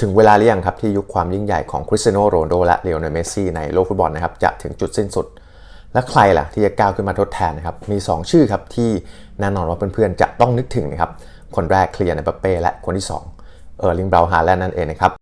ถึงเวลาหรือยังครับที่ยุคความยิ่งใหญ่ของคริสเตียโนโรนโดและเลโอนเมสซี่ในโลกฟุตบอลนะครับจะถึงจุดสิ้นสุด และใครล่ะที่จะก้าวขึ้นมาทดแทนนะครับมี 2 ชื่อครับที่แน่นอนว่าเพื่อนๆจะต้องนึกถึงนะครับคนแรกเคลียร์ในปเป้และคนที่2เออร์ลิงเบราฮาแลนด์นั่นเองนะครับ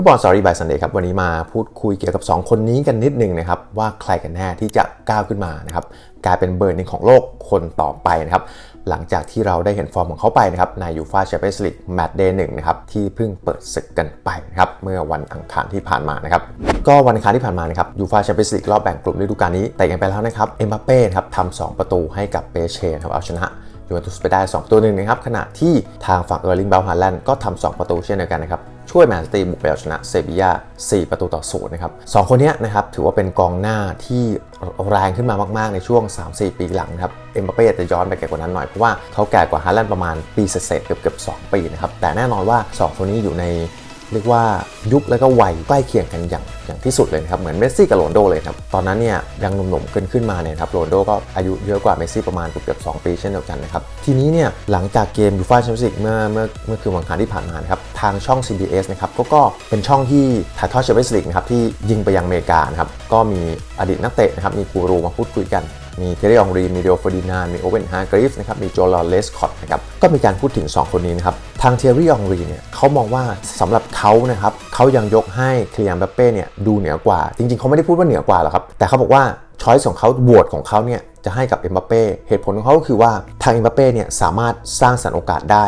ฟุตบอลสอรี่บายซันเดย์ครับวันนี้มาพูดคุยเกี่ยวกับ 2 คนนี้กันนิดนึงนะครับว่าใครกันแน่ที่จะก้าวขึ้นมานะครับกลายเป็นเบอร์หนึ่งของโลกคนต่อไปนะครับหลังจากที่เราได้เห็นฟอร์มของเขาไปนะครับในยูฟาแชมเปี้ยนส์ลีกแมตช์เดย์หนึ่งนะครับที่เพิ่งเปิดศึกกันไปนะครับเมื่อวันอังคารที่ผ่านมานะครับก็วันอังคารที่ผ่านมานะครับยูฟาแชมเปี้ยนส์ลีกรอบแบ่งกลุ่มฤดูกาลนี้เตะกันไปแล้วนะครับเอ็มบัปเป้ครับทำสองประตูให้กับเปเช่ครับเอาชนะ ยูเวนตุสไปได้2ตัวหนึ่งนะครับขณะที่ทางฝั่งเออร์ลิงเบลฮาแลนด์ก็ทำ2ประตูเช่นเดียวกันนะครับช่วยแมนซิตี้บุกไปเอาชนะเซบียา4 ประตูต่อศูนย์นะครับสองคนนี้นะครับถือว่าเป็นกองหน้าที่แรงขึ้นมามากๆในช่วง 3-4 ปีหลังนะครับเอ็มบัปเป้จะย้อนไปแก่กว่านั้นหน่อย เพราะว่าเขาแก่กว่าฮาแลนด์ประมาณปีเศษเกือบเกือบ2ปีนะครับแต่แน่นอนว่า 2 คนนี้อยู่ใน เรียกว่ายุคและก็วัยใกล้เคียงกันอย่างอย่างที่สุดเลยครับเหมือนเมสซี่กับโรนโดเลยครับตอนนั้นเนี่ยยังหนุ่มๆขึ้นขึ้นมาเนี่ยครับโรนโดก็อายุเยอะกว่าเมสซี่ประมาณเกือบๆ2ปีเช่นเดียวกันนะครับทีนี้เนี่ยหลังจากเกมยูฟ่าแชมเปี้ยนส์ลีกเมื่อเมื่อเมื่อคืนวันอังคารที่ผ่านมานครับทางช่อง CBS นะครับก็ก็เป็นช่องที่ถ่ายทอดแชมเปี้ยนส์ลีกนะครับที่ยิงไปยังอเมริกานะครับก็มีอดีตนักเตะนะครับมีกูรูมาพูดคุยกัน มีเทเรยองรีมีเดโอฟอร์ดินานมีโอเวนฮาร์กริฟนะครับมีโจลอเลสคอตนะครับก็มีการพูดถึง 2 คนนี้นะครับทางเทเรยองรีเนี่ยเขามองว่าสำหรับเขานะครับเขายังยกให้เคลียร์บัปเป้เนี่ยดูเหนือกว่า จริงๆเขาไม่ได้พูดว่าเหนือกว่าหรอกครับแต่เขาบอกว่าช้อยส์ของเขาโหวตของเขาเนี่ยจะให้กับเอ็มบัปเป้เหตุผลของเขาก็คือว่าทางเอ็มบัปเป้เนี่ยสามารถสร้างสรรค์โอกาสได้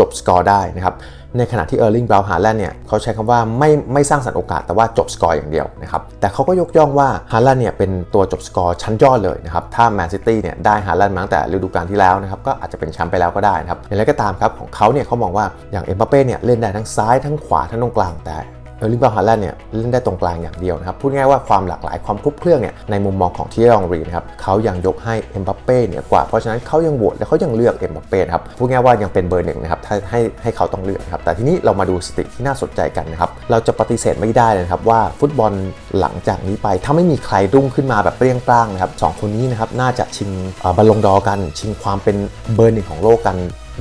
จบสกอร์ได้นะครับในขณะที่เออร์ลิงบราวฮาแลนด์เนี่ยเขาใช้คำว่าไม่ไม่สร้างสรรค์โอกาสแต่ว่าจบสกอร์อย่างเดียวนะครับแต่เขาก็ยกย่องว่าฮาแลนด์เนี่ยเป็นตัวจบสกอร์ชั้นยอดเลยนะครับถ้าแมนซิตี้เนี่ยได้ฮาแลนด์มาตั้งแต่ฤดูกาลที่แล้วนะครับก็อาจจะเป็นแชมป์ไปแล้วก็ได้นะครับอย่างไรก็ตามครับของเขาเนี่ยเขามองว่าอย่างเอ็มบัปเป้เนี่ยเล่นได้ทั้งซ้ายทั้งขวาทั้งตรงกลางแต่ เออร์ลิงบาวน์ฮาแลนด์เนี่ยเล่นได้ตรงกลางอย่างเดียวนะครับพูดง่ายว่าความหลากหลายความครบเครื่องเนี่ยในมุมมองของที่รองรีนะครับเขายังยกให้เอ็มบัปเป้เนี่ยกว่าเพราะฉะนั้นเขายังโหวตและเขายังเลือกเอ็มบัปเป้นะครับพูดง่ายว่ายังเป็นเบอร์หนึ่งนะครับถ้าให้ให้เขาต้องเลือกครับแต่ทีนี้เรามาดูสถิติที่น่าสนใจกันนะครับเราจะปฏิเสธไม่ได้เลยนะครับว่าฟุตบอลหลังจากนี้ไป ถ้าไม่มีใครรุ่งขึ้นมาแบบเปรี้ยงปร้างนะครับสองคนนี้นะครับน่าจะชิงบอลลงดอร์กัน ชิงความเป็นเบอร์หนึ่งของโลกกัน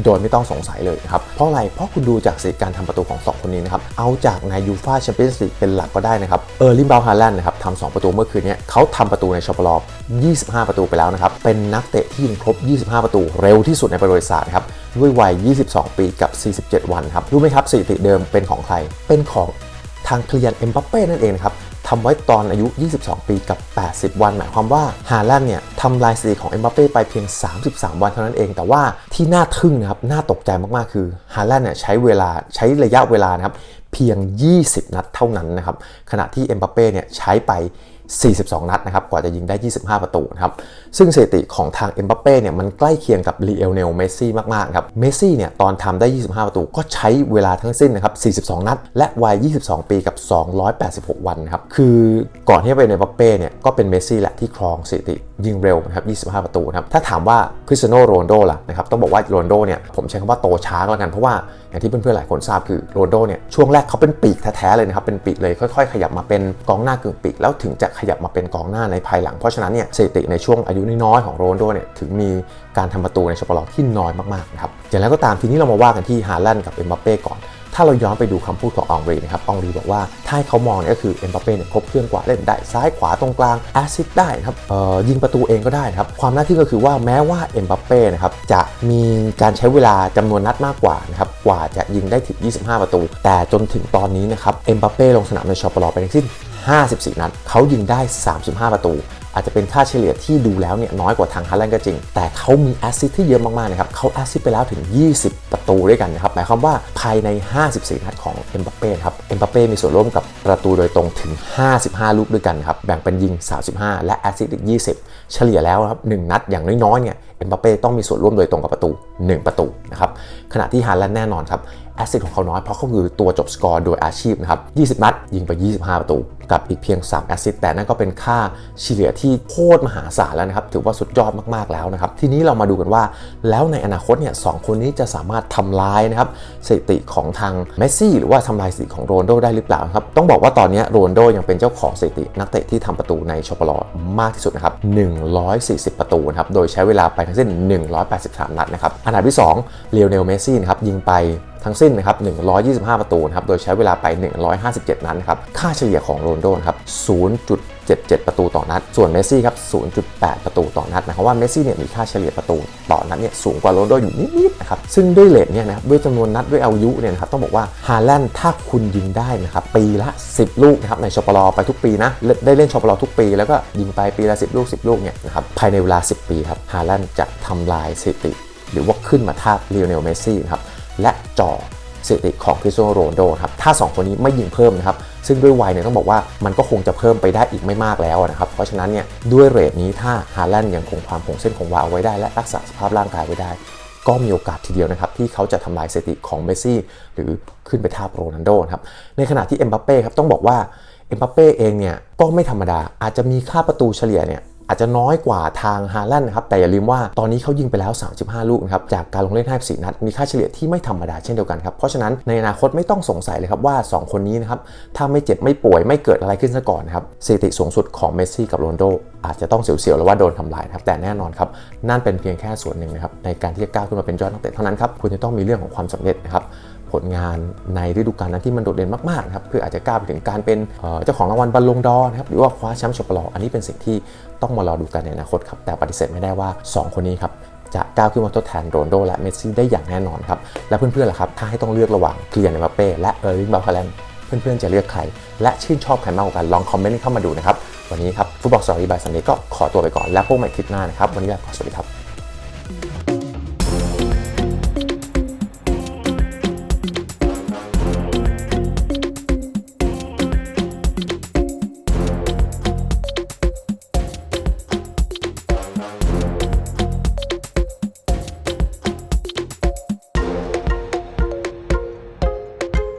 โดยไม่ต้องสงสัยเลยครับ เพราะอะไร เพราะคุณดูจากสถิติการทำประตูของ 2 คนนี้นะครับ เอาจากในยูฟาแชมเปี้ยนส์ลีกเป็นหลักก็ได้นะครับ เออร์ลิมบาฮาแลนด์นะครับทำสองประตูเมื่อคืนนี้เขาทำประตูในชอปลอ25 ประตูไปแล้วนะครับ เป็นนักเตะที่ยิงครบ 25 ประตูเร็วที่สุดในประวัติศาสตร์ครับด้วยวัย 22 ปีกับ 47 วันครับรู้ไหมครับสถิติเดิมเป็นของใคร เป็นของทางเคลียนเอ็มบัปเป้นั่นเองนะครับ ทำไว้ตอนอายุ 22 ปีกับ 80 วัน หมายความว่าฮาแลนด์เนี่ยทำลายสถิติของเอ็มบัปเป้ไปเพียง 33 วันเท่านั้นเอง แต่ว่าที่น่าทึ่งนะครับ น่าตกใจมากๆ คือฮาแลนด์เนี่ยใช้เวลาใช้ระยะเวลานะครับ เพียง 20 นัดเท่านั้นนะครับ ขณะที่เอ็มบัปเป้เนี่ยใช้ไป 42 นัดนะครับ กว่าจะยิงได้ 25 ประตูนะครับ ซึ่งสถิติของทางเอ็มบัปเป้เนี่ยมันใกล้เคียงกับลีเอลเนลเมสซี่มากๆครับ เมสซี่เนี่ยตอนทำได้ 25 ประตูก็ใช้เวลาทั้งสิ้นนะครับ 42 นัด และวัย 22 ปีกับ 286 วันครับ คือก่อนที่จะไปในเอ็มบัปเป้เนี่ยก็เป็นเมสซี่แหละที่ครองสถิติ ยิงเร็วนะครับ 25 ประตูนะครับ ถ้าถามว่าคริสเตียโนโรนโดล่ะนะครับ ต้องบอกว่าโรนโดเนี่ยผมใช้คำว่าโตช้าก็แล้วกัน เพราะว่าอย่างที่เพื่อนๆหลายคนทราบคือโรนโดเนี่ยช่วงแรกเขาเป็นปีกแท้ๆเลยนะครับ เป็นปีกเลยค่อยๆ ขยับมาเป็นกองหน้ากึ่งปีก แล้วถึงจะขยับมาเป็นกองหน้าในภายหลัง เพราะฉะนั้นเนี่ยสถิติในช่วงอายุน้อยๆของโรนโดเนี่ยถึงมีการทำประตูในชปลอที่น้อยมากๆนะครับอย่างไรก็ตามทีนี้เรามาว่ากันที่ฮาแลนด์กับเอ็มบัปเป้ก่อน ถ้าเราย้อนไปดูคำพูดของอองรีนะครับอองรีบอกว่าถ้าเขามองเนี่ยก็คือเอ็มบัปเป้เนี่ยครบเครื่องกว่าเล่นได้ซ้ายขวาตรงกลางแอซิสต์ได้นะครับเอ่อยิงประตูเองก็ได้นะครับความน่าทึ่งก็คือว่าแม้ว่าเอ็มบัปเป้นะครับจะมีการใช้เวลาจำนวนนัดมากกว่านะครับกว่าจะยิงได้ถึง 25 ประตู แต่จนถึงตอนนี้นะครับเอ็มบัปเป้ลงสนามในชอปลอไปทั้งสิ้น54 นัดเขายิงได้ 35 ประตู อาจจะเป็นค่าเฉลี่ยที่ดูแล้วเนี่ยน้อยกว่าทางฮาแลนด์ก็จริง แต่เขามีแอสซิสที่เยอะมากๆนะครับเขาแอสซิสไปแล้วถึง 20 ประตูด้วยกันนะครับหมายความว่าภายใน 54 นัดของเอ็มบัปเป้ครับเอ็มบัปเป้มีส่วนร่วมกับประตูโดยตรงถึง 55 ลูกด้วยกันครับแบ่งเป็นยิง 35 และแอสซิสอีก 20 เฉลี่ยแล้วครับ1นัดอย่างน้อยๆเนี่ยเอ็มบัปเป้ต้องมีส่วนร่วมโดยตรงกับประตู 1 ประตูนะครับขณะที่ฮาแลนด์แน่นอนครับ แอสซิสของเขาน้อยเพราะเขาคือตัวจบสกอร์โดยอาชีพนะครับ 20 นัด ยิงไป 25 ประตู กับอีกเพียง 3 แอสซิสแต่นั่นก็เป็นค่าเฉลี่ยที่โคตรมหาศาลแล้วนะครับ ถือว่าสุดยอดมากๆแล้วนะครับ ทีนี้เรามาดูกันว่า แล้วในอนาคตเนี่ยสองคนนี้จะสามารถทำลายนะครับสถิติของทางเมสซี่หรือว่าทำลายสถิติของโรนโดได้หรือเปล่าครับ ต้องบอกว่าตอนนี้โรนโดยังเป็นเจ้าของสถิตินักเตะที่ทำประตูในชอปลอมากที่สุดนะครับ140 ประตูนะครับ โดยใช้เวลาไปทั้งสิ้น 183 นัดนะครับ อันดับที่2เลโอเนล เมสซี่นะครับยิงไป ทั้งสิ้นนะครับ 125 ประตูนะครับ โดยใช้เวลาไป 157 นัดนะครับ ค่าเฉลี่ยของโรนโดนะครับ 0.77 ประตูต่อนัด ส่วนเมสซี่ครับ 0.8 ประตูต่อนัดนะครับว่าเมสซี่เนี่ยมีค่าเฉลี่ยประตูต่อนัดเนี่ยสูงกว่าโรนโดอยู่นิดๆนะครับ ซึ่งด้วยเลทเนี่ยนะครับ ด้วยจำนวนนัดด้วยอายุเนี่ยนะครับต้องบอกว่าฮาแลนด์ถ้าคุณยิงได้นะครับปีละ 10 ลูกนะครับในชปลไปทุกปีนะได้เล่นชปลทุกปี แล้วก็ยิงไปปีละ 10 ลูก 10 ลูกเนี่ยนะครับภายในเวลา 10 ปีครับฮาแลนด์จะทำลายสถิติ หรือว่าขึ้นมาทาบเลโอเนลเมสซี่นะครับ และจ่อสถิติของคริสเตียโรนโดครับถ้า 2 คนนี้ไม่ยิงเพิ่มนะครับ ซึ่งด้วยวัยเนี่ยต้องบอกว่ามันก็คงจะเพิ่มไปได้อีกไม่มากแล้วนะครับ เพราะฉะนั้นเนี่ยด้วยเรทนี้ถ้าฮาแลนด์ยังคงความคงเส้นคงวาเอาไว้ได้ และรักษาสภาพร่างกายไว้ได้ ก็มีโอกาสทีเดียวนะครับ ที่เขาจะทำลายสถิติของเมสซี่หรือขึ้นไปทาโรนัลโดนครับในขณะที่เอ็มบัปเป้ครับต้องบอกว่าเอ็มบัปเป้เองเนี่ยก็ไม่ธรรมดาอาจจะมีค่าประตูเฉลี่ยเนี่ย อาจจะน้อยกว่าทางฮาแลนด์นะครับแต่อย่าลืมว่าตอนนี้เขายิงไปแล้ว 35 ลูกนะครับจากการลงเล่นให้4นัดมีค่าเฉลี่ยที่ไม่ธรรมดาเช่นเดียวกันครับเพราะฉะนั้นในอนาคตไม่ต้องสงสัยเลยครับว่า 2 คนนี้นะครับถ้าไม่เจ็บไม่ป่วยไม่เกิดอะไรขึ้นซะก่อนนะครับสถิติสูงสุดของเมสซี่กับโรนลโดอาจจะต้องเสียวๆแล้วว่าโดนทำลายนะครับแต่แน่นอนครับนั่นเป็นเพียงแค่ส่วนหนึ่งนะครับในการที่จะก้าวขึ้นมาเป็นยอดนักเตะเท่านั้นครับคุณจะต้องมีเรื่องของความสำเร็จนะครับ ผลงานในฤดูกาลนั้นที่มันโดดเด่นมากๆนะครับเพื่ออาจจะก้าวไปถึงการเป็นเจ้าของรางวัลบอลลงดอร์นะครับหรือว่าคว้าแชมป์ชปลออันนี้เป็นสิ่งที่ต้องมารอดูกันในอนาคตครับแต่ปฏิเสธไม่ได้ว่า 2 คนนี้ครับจะก้าวขึ้นมาทดแทนโรนโดและเมสซี่ได้อย่างแน่นอนครับและเพื่อนๆล่ะครับถ้าให้ต้องเลือกระหว่างเคลียนเอ็มบัปเป้และเออร์ลิงบาลคาแลนเพื่อนๆจะเลือกใคร และชื่นชอบใครมากกว่ากันลองคอมเมนต์เข้ามาดูนะครับวันนี้ครับฟุตบอลสตอรี่บายซันเดย์ก็ขอตัวไปก่อนแล้วพบกันใหม่คลิปหน้านะครับวันนี้ลาไปก่อนสวัสดีครับ